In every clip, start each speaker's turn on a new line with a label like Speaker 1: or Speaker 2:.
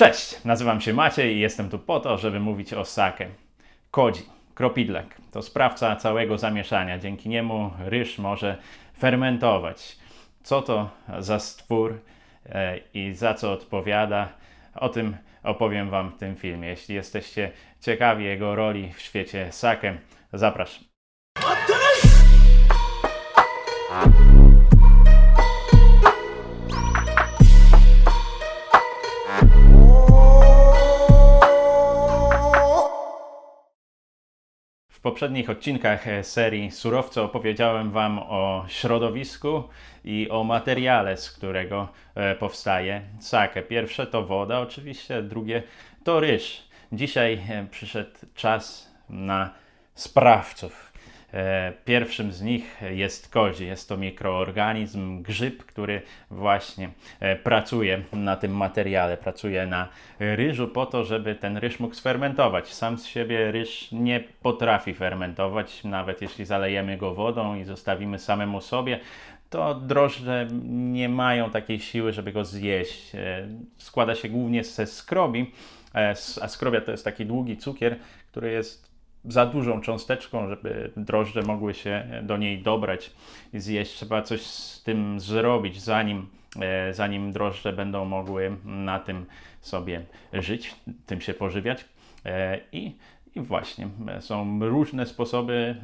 Speaker 1: Cześć, nazywam się Maciej i jestem tu po to, żeby mówić o sake. Kodzi, kropidlak, to sprawca całego zamieszania. Dzięki niemu ryż może fermentować. Co to za stwór e, i za co odpowiada, o tym opowiem Wam w tym filmie. Jeśli jesteście ciekawi jego roli w świecie sake, zapraszam. W poprzednich odcinkach e, serii Surowce opowiedziałem Wam o środowisku i o materiale, z którego e, powstaje sake. Pierwsze to woda, oczywiście, drugie to ryż. Dzisiaj e, przyszedł czas na sprawców. E, Pierwszym z nich jest kozi. Jest to mikroorganizm, grzyb, który właśnie e, pracuje na tym materiale, pracuje na ryżu po to, żeby ten ryż mógł sfermentować. Sam z siebie ryż nie potrafi fermentować, nawet jeśli zalejemy go wodą i zostawimy samemu sobie, to drożdże nie mają takiej siły, żeby go zjeść. E, Składa się głównie ze skrobi, a skrobia to jest taki długi cukier, który jest za dużą cząsteczką, żeby drożdże mogły się do niej dobrać i zjeść. Trzeba coś z tym zrobić, zanim, e, zanim drożdże będą mogły na tym sobie żyć, tym się pożywiać. E, I, I właśnie e, są różne sposoby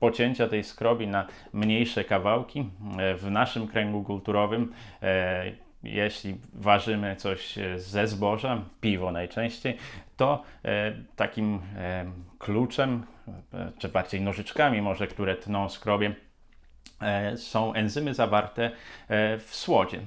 Speaker 1: pocięcia tej skrobi na mniejsze kawałki. W naszym kręgu kulturowym jeśli ważymy coś e, ze zboża, piwo najczęściej, to e, takim e, kluczem, czy bardziej nożyczkami może, które tną skrobię, e, są enzymy zawarte w słodzie.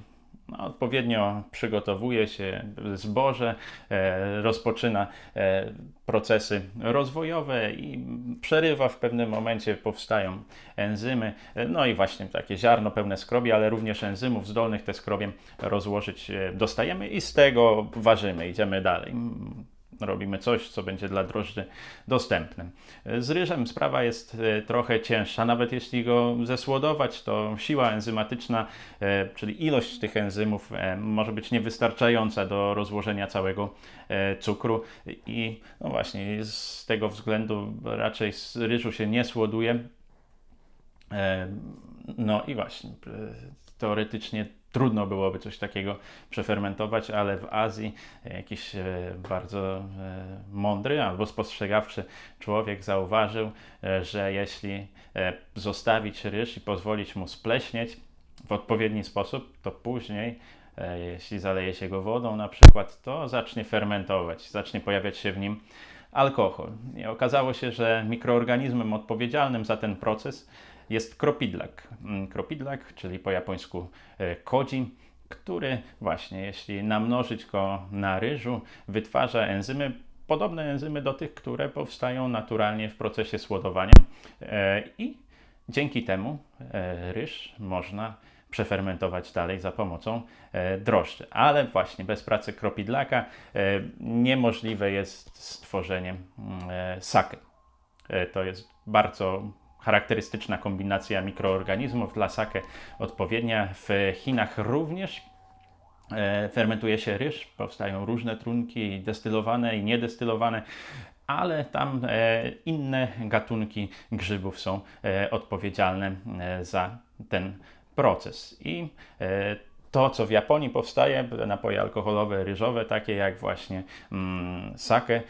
Speaker 1: No, odpowiednio przygotowuje się zboże, e, rozpoczyna e, procesy rozwojowe i przerywa w pewnym momencie, powstają enzymy, e, no i właśnie takie ziarno pełne skrobi, ale również enzymów zdolnych te skrobie rozłożyć dostajemy i z tego ważymy, idziemy dalej robimy coś, co będzie dla drożdży dostępne. Z ryżem sprawa jest e, trochę cięższa, nawet jeśli go zesłodować, to siła enzymatyczna, e, czyli ilość tych enzymów e, może być niewystarczająca do rozłożenia całego cukru i no właśnie z tego względu raczej z ryżu się nie słoduje. No i właśnie, teoretycznie trudno byłoby coś takiego przefermentować, ale w Azji jakiś e, bardzo e, mądry albo spostrzegawczy człowiek zauważył, e, że jeśli e, zostawić ryż i pozwolić mu spleśnieć w odpowiedni sposób, to później e, jeśli zaleje się go wodą na przykład, to zacznie fermentować, zacznie pojawiać się w nim alkohol. I okazało się, że mikroorganizmem odpowiedzialnym za ten proces jest kropidlak. Mm, Kropidlak, czyli po japońsku e, kodzi, który właśnie, jeśli namnożyć go na ryżu, wytwarza enzymy, podobne enzymy do tych, które powstają naturalnie w procesie słodowania. E, I dzięki temu e, ryż można przefermentować dalej za pomocą drożdży. Ale właśnie bez pracy kropidlaka niemożliwe jest stworzenie mm, sake. To jest bardzo charakterystyczna kombinacja mikroorganizmów dla sake odpowiednia. W Chinach również e, fermentuje się ryż, powstają różne trunki destylowane i niedestylowane, ale tam e, inne gatunki grzybów są e, odpowiedzialne za ten proces. I to, co w Japonii powstaje, napoje alkoholowe, ryżowe, takie jak właśnie mm, sake,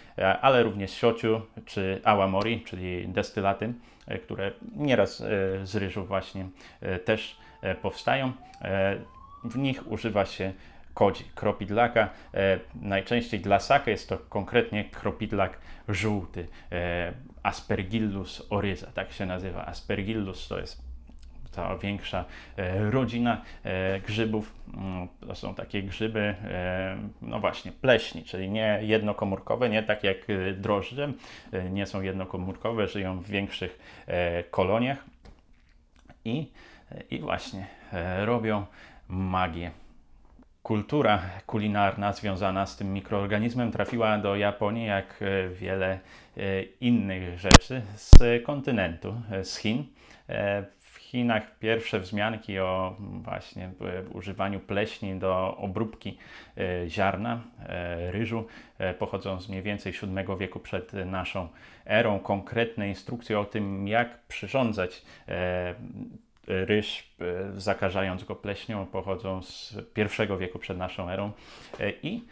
Speaker 1: ale również siociu czy awamori, czyli destylaty, które nieraz e, z ryżu właśnie e, też e, powstają. E, W nich używa się kodzi, kropidlaka. E, najczęściej dla sake jest to konkretnie kropidlak żółty, e, Aspergillus oryza, tak się nazywa. Aspergillus to jest ta większa e, rodzina e, grzybów. Mm, To są takie grzyby, e, no właśnie, pleśni, czyli nie jednokomórkowe, nie tak jak drożdże, nie są jednokomórkowe, żyją w większych koloniach i, i właśnie robią magię. Kultura kulinarna związana z tym mikroorganizmem trafiła do Japonii jak wiele innych rzeczy z kontynentu, z Chin. E, Chinach pierwsze wzmianki o właśnie e, używaniu pleśni do obróbki e, ziarna, e, ryżu pochodzą z mniej więcej VII wieku przed naszą erą. Konkretne instrukcje o tym, jak przyrządzać ryż, zakażając go pleśnią, pochodzą z I wieku przed naszą erą. I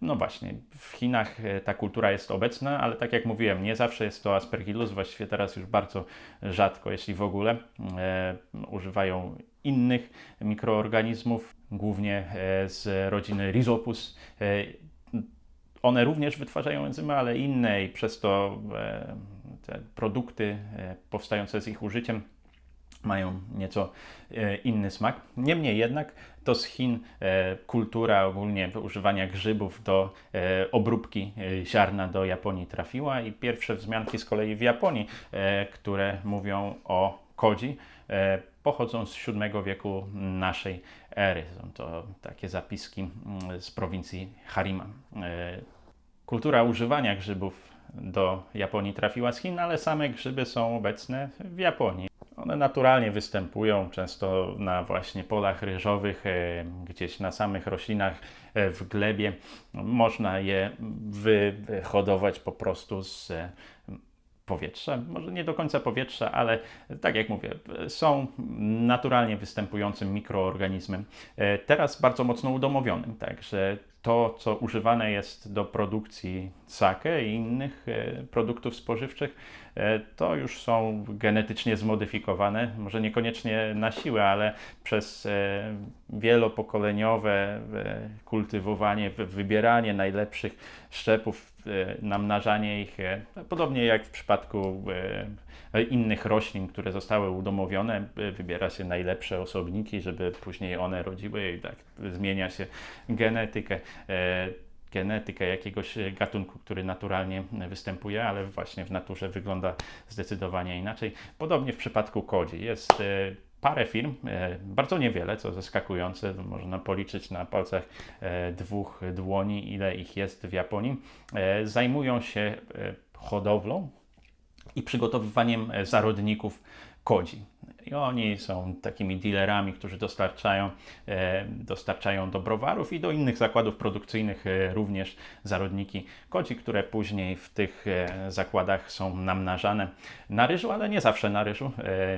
Speaker 1: no właśnie, w Chinach ta kultura jest obecna, ale tak jak mówiłem, nie zawsze jest to aspergillus, właściwie teraz już bardzo rzadko, jeśli w ogóle. Używają innych mikroorganizmów, głównie z rodziny Rhizopus. One również wytwarzają enzymy, ale inne i przez to te produkty powstające z ich użyciem mają nieco e, inny smak. Niemniej jednak to z Chin e, kultura ogólnie używania grzybów do e, obróbki ziarna do Japonii trafiła i pierwsze wzmianki z kolei w Japonii, które mówią o kodzi, pochodzą z VII wieku naszej ery. Są to takie zapiski mm, z prowincji Harima. Kultura używania grzybów do Japonii trafiła z Chin, ale same grzyby są obecne w Japonii. One naturalnie występują często na właśnie polach ryżowych, e, gdzieś na samych roślinach e, w glebie. Można je wyhodować po prostu z e, powietrza, może nie do końca powietrza, ale tak jak mówię, są naturalnie występującym mikroorganizmem. Teraz bardzo mocno udomowionym, także to, co używane jest do produkcji sake i innych produktów spożywczych, E, to już są genetycznie zmodyfikowane, może niekoniecznie na siłę, ale przez e, wielopokoleniowe e, kultywowanie, wybieranie najlepszych szczepów, namnażanie ich, podobnie jak w przypadku innych roślin, które zostały udomowione, wybiera się najlepsze osobniki, żeby później one rodziły i tak zmienia się genetykę genetykę jakiegoś gatunku, który naturalnie występuje, ale właśnie w naturze wygląda zdecydowanie inaczej. Podobnie w przypadku kodzi. Jest parę firm, e, bardzo niewiele, co zaskakujące, można policzyć na palcach dwóch dłoni, ile ich jest w Japonii, zajmują się hodowlą i przygotowywaniem zarodników kodzi. I oni są takimi dealerami, którzy dostarczają, e, dostarczają do browarów i do innych zakładów produkcyjnych e, również zarodniki kodzi, które później w tych e, zakładach są namnażane na ryżu, ale nie zawsze na ryżu,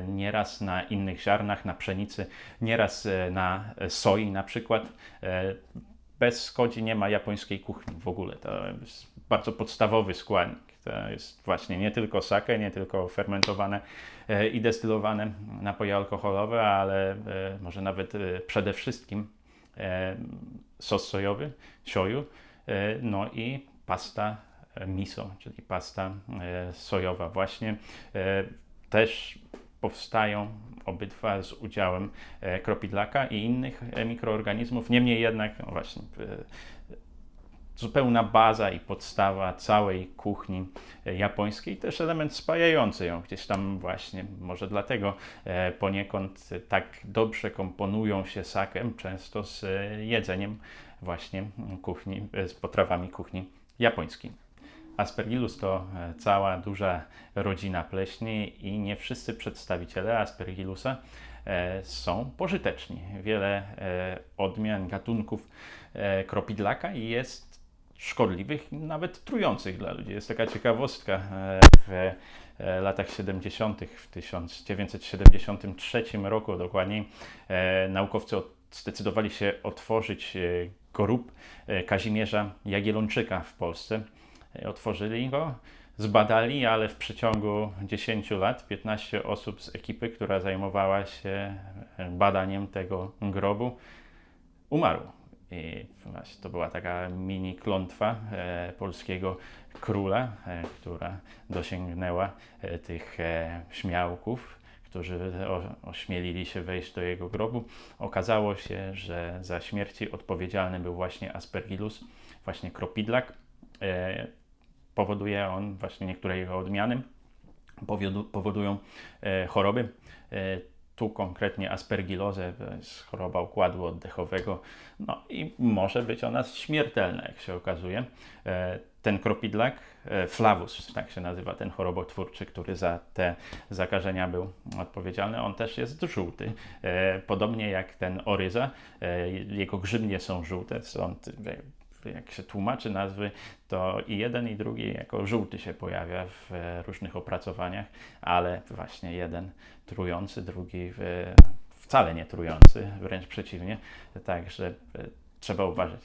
Speaker 1: nieraz na innych ziarnach, na pszenicy, nieraz na soi na przykład. Bez kodzi nie ma japońskiej kuchni w ogóle. To jest bardzo podstawowy składnik. To jest właśnie nie tylko sake, nie tylko fermentowane e, i destylowane napoje alkoholowe, ale e, może nawet e, przede wszystkim sos sojowy, shoyu, no i pasta miso, czyli pasta sojowa. Właśnie też powstają obydwa z udziałem kropidlaka i innych mikroorganizmów. Niemniej jednak, no właśnie, zupełna baza i podstawa całej kuchni e, japońskiej, też element spajający ją gdzieś tam właśnie. Może dlatego e, poniekąd tak dobrze komponują się sakem często z e, jedzeniem właśnie kuchni, z potrawami kuchni japońskiej. Aspergillus to cała duża rodzina pleśni i nie wszyscy przedstawiciele Aspergillusa są pożyteczni. Wiele odmian, gatunków kropidlaka jest szkodliwych, nawet trujących dla ludzi. Jest taka ciekawostka. E, w e, latach 70., w 1973 roku dokładniej, e, naukowcy zdecydowali się otworzyć grób Kazimierza Jagiellończyka w Polsce. Otworzyli go, zbadali, ale w przeciągu 10 lat 15 osób z ekipy, która zajmowała się badaniem tego grobu, umarło. I właśnie to była taka mini klątwa e, polskiego króla, e, która dosięgnęła e, tych e, śmiałków, którzy o, ośmielili się wejść do jego grobu. Okazało się, że za śmierci odpowiedzialny był właśnie Aspergillus, właśnie kropidlak. E, powoduje on, właśnie niektóre jego odmiany, powodują e, choroby tu konkretnie aspergillozę, to jest choroba układu oddechowego, no i może być ona śmiertelna, jak się okazuje. E, ten kropidlak, e, flavus, tak się nazywa ten chorobotwórczy, który za te zakażenia był odpowiedzialny, on też jest żółty. E, podobnie jak ten oryza, jego grzybnie są żółte, stąd jak się tłumaczy nazwy, to i jeden i drugi jako żółty się pojawia w różnych opracowaniach, ale właśnie jeden trujący, drugi wcale nie trujący, wręcz przeciwnie. Także trzeba uważać,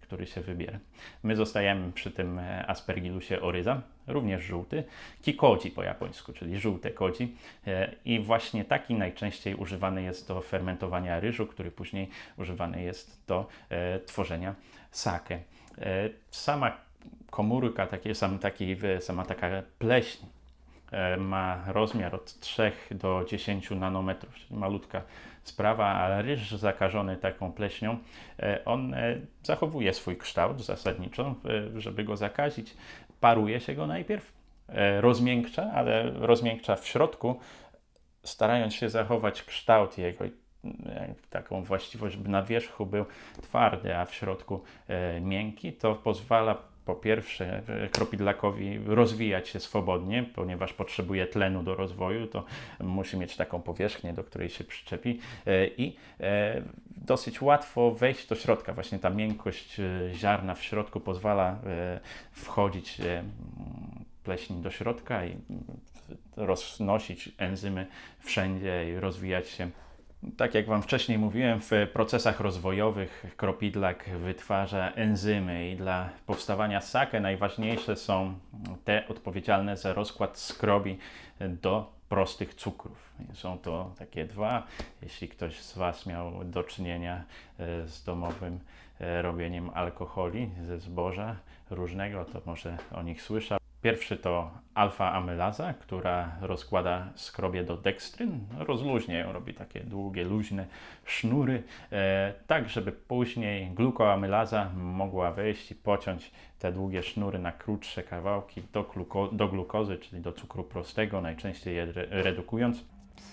Speaker 1: który się wybiera. My zostajemy przy tym e, Aspergillusie oryza, również żółty, kikodzi po japońsku, czyli żółte kodzi. E, I właśnie taki najczęściej używany jest do fermentowania ryżu, który później używany jest do e, tworzenia sake. Sama komórka, takie, sam, taki, sama taka pleśń ma rozmiar od 3 do 10 nanometrów, czyli malutka sprawa, ale ryż zakażony taką pleśnią, e, on e, zachowuje swój kształt zasadniczo, e, żeby go zakazić. Paruje się go najpierw, rozmiękcza, ale rozmiękcza w środku, starając się zachować kształt jego taką właściwość, żeby na wierzchu był twardy, a w środku miękki, to pozwala po pierwsze kropidlakowi rozwijać się swobodnie, ponieważ potrzebuje tlenu do rozwoju, to musi mieć taką powierzchnię, do której się przyczepi e, i e, dosyć łatwo wejść do środka. Właśnie ta miękkość e, ziarna w środku pozwala wchodzić pleśni do środka i roznosić enzymy wszędzie i rozwijać się tak jak Wam wcześniej mówiłem, w procesach rozwojowych kropidlak wytwarza enzymy i dla powstawania sake najważniejsze są te odpowiedzialne za rozkład skrobi do prostych cukrów. Są to takie dwa. Jeśli ktoś z Was miał do czynienia e, z domowym e, robieniem alkoholi ze zboża różnego, to może o nich słyszał. Pierwszy to alfa-amylaza, która rozkłada skrobie do dekstryn, rozluźnia ją, robi takie długie, luźne sznury, e, tak żeby później glukoamylaza mogła wejść i pociąć te długie sznury na krótsze kawałki do, gluko do glukozy, czyli do cukru prostego, najczęściej je re redukując.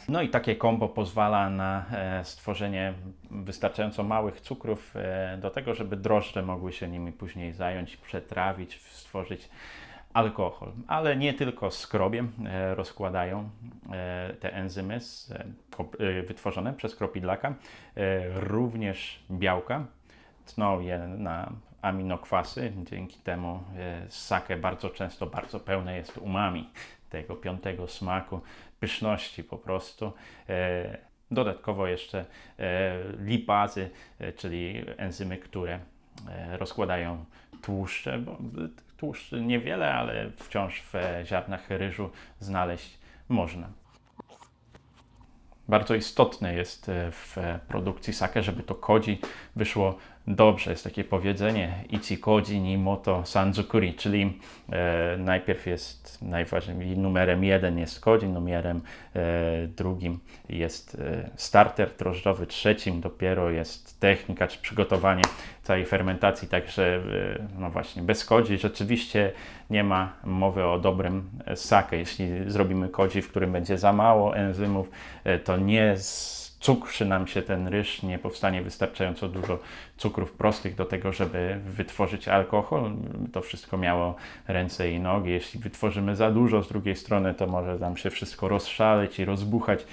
Speaker 1: No i takie kombo pozwala na e, stworzenie wystarczająco małych cukrów e, do tego, żeby drożdże mogły się nimi później zająć, przetrawić, stworzyć alkohol, ale nie tylko skrobiem e, rozkładają e, te enzymy e, wytworzone przez kropidlaka, również białka tną je na aminokwasy, dzięki temu sake bardzo często bardzo pełne jest umami, tego piątego smaku, pyszności po prostu. Dodatkowo jeszcze lipazy, czyli enzymy, które rozkładają tłuszcze, bo tłuszcz niewiele, ale wciąż w ziarnach ryżu znaleźć można. Bardzo istotne jest e, w produkcji sake, żeby to kodzi wyszło dobrze. Jest takie powiedzenie ichi koji ni moto sanzukuri, czyli e, najpierw jest najważniejszy, numerem jeden jest koji, numerem e, drugim jest e, starter drożdżowy, trzecim dopiero jest technika czy przygotowanie całej fermentacji, także e, no właśnie bez kodzi rzeczywiście nie ma mowy o dobrym sake. Jeśli zrobimy kodzi, w którym będzie za mało enzymów, e, to nie z cukrzy nam się ten ryż, nie powstanie wystarczająco dużo cukrów prostych do tego, żeby wytworzyć alkohol. To wszystko miało ręce i nogi. Jeśli wytworzymy za dużo z drugiej strony, to może nam się wszystko rozszaleć i rozbuchać.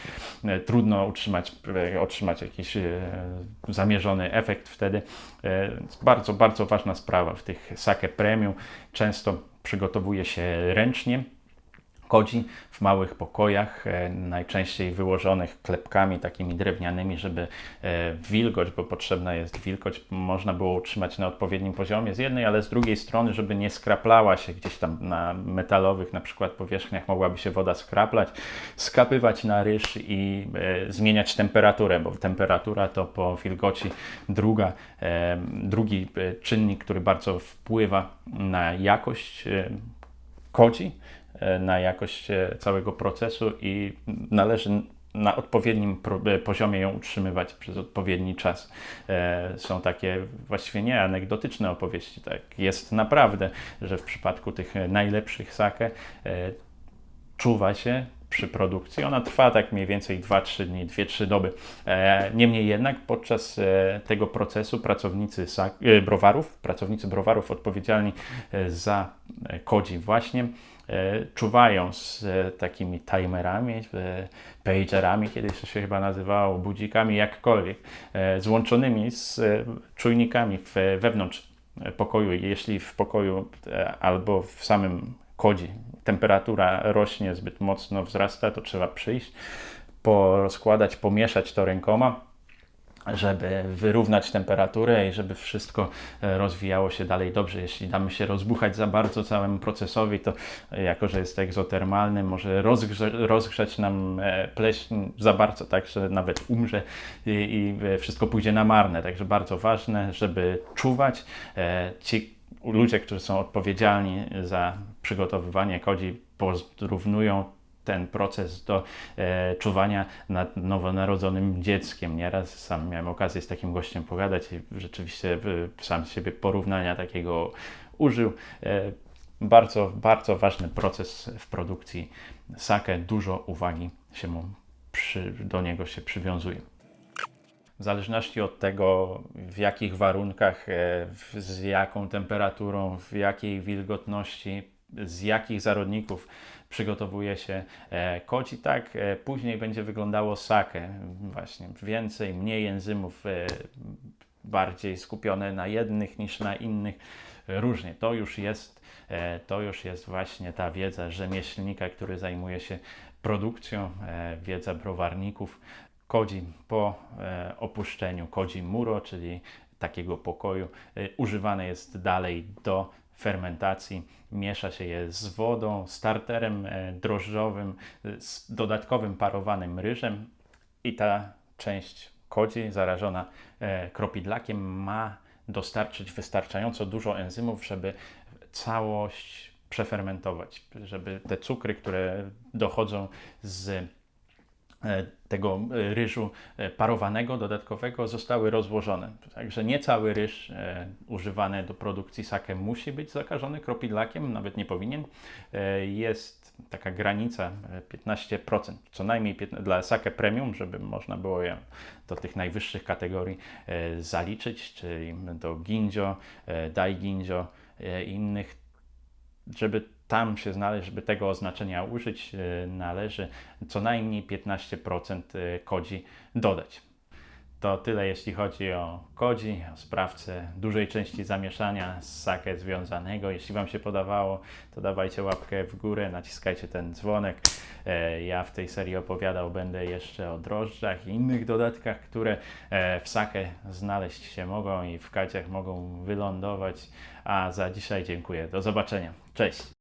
Speaker 1: E, trudno utrzymać, e, otrzymać jakiś e, zamierzony efekt wtedy. Bardzo, bardzo ważna sprawa w tych sake premium. Często przygotowuje się ręcznie kodzi w małych pokojach, e, najczęściej wyłożonych klepkami takimi drewnianymi, żeby e, wilgoć, bo potrzebna jest wilgoć, można było utrzymać na odpowiednim poziomie z jednej, ale z drugiej strony, żeby nie skraplała się gdzieś tam na metalowych na przykład powierzchniach, mogłaby się woda skraplać, skapywać na ryż i e, zmieniać temperaturę, bo temperatura to po wilgoci druga, drugi czynnik, który bardzo wpływa na jakość kodzi, na jakość e, całego procesu i należy na odpowiednim e, poziomie ją utrzymywać przez odpowiedni czas. Są takie właściwie nie anegdotyczne opowieści. Tak jest naprawdę, że w przypadku tych najlepszych sake czuwa się przy produkcji. Ona trwa tak mniej więcej 2-3 dni, 2-3 doby. E, Niemniej jednak podczas e, tego procesu pracownicy e, browarów, pracownicy browarów odpowiedzialni e, za e, kodzi właśnie e, czuwają z e, takimi timerami, e, pagerami, kiedyś to się chyba nazywało, budzikami, jakkolwiek, e, złączonymi z e, czujnikami wewnątrz e, pokoju. Jeśli w pokoju e, albo w samym kodzi temperatura rośnie zbyt mocno, wzrasta, to trzeba przyjść, porozkładać, pomieszać to rękoma żeby wyrównać temperaturę i żeby wszystko e, rozwijało się dalej dobrze. Jeśli damy się rozbuchać za bardzo całemu procesowi, to e, jako, że jest egzotermalny, może rozgrze, rozgrzać nam e, pleśń za bardzo, tak, że nawet umrze i, i wszystko pójdzie na marne. Także bardzo ważne, żeby czuwać. Ci ludzie, którzy są odpowiedzialni za przygotowywanie kodzi, porównują ten proces do e, czuwania nad nowonarodzonym dzieckiem. Nieraz sam miałem okazję z takim gościem pogadać i rzeczywiście e, sam siebie porównania takiego użył. E, bardzo, bardzo ważny proces w produkcji sake. Dużo uwagi się mu przy, do niego się przywiązuje. W zależności od tego, w jakich warunkach, e, z jaką temperaturą, w jakiej wilgotności, z jakich zarodników przygotowuje się e, koci, tak e, później będzie wyglądało sake. Właśnie więcej, mniej enzymów, e, bardziej skupione na jednych niż na innych. Różnie. To już jest, to już jest właśnie ta wiedza rzemieślnika, który zajmuje się produkcją, wiedza browarników. Kodzi po opuszczeniu kodzi muro, czyli takiego pokoju, używane jest dalej do fermentacji. Miesza się je z wodą, starterem e, drożdżowym, e, z dodatkowym parowanym ryżem i ta część kodzi zarażona e, kropidlakiem ma dostarczyć wystarczająco dużo enzymów, żeby całość przefermentować, żeby te cukry, które dochodzą z tego e, ryżu e, parowanego, dodatkowego zostały rozłożone. Także nie cały ryż e, używany do produkcji sake musi być zakażony kropidlakiem, nawet nie powinien. E, jest taka granica e, 15%, co najmniej 15, dla sake premium, żeby można było je do tych najwyższych kategorii e, zaliczyć, czyli do ginjo, e, dai ginjo e, i innych żeby tam się znaleźć, żeby tego oznaczenia użyć, e, należy co najmniej 15% e, kodzi dodać. To tyle jeśli chodzi o kodzi, o sprawcę dużej części zamieszania z sake związanego. Jeśli Wam się podobało, to dawajcie łapkę w górę, naciskajcie ten dzwonek. E, Ja w tej serii opowiadał będę jeszcze o drożdżach i innych dodatkach, które w sake znaleźć się mogą i w kaciach mogą wylądować. A za dzisiaj dziękuję. Do zobaczenia. Cześć.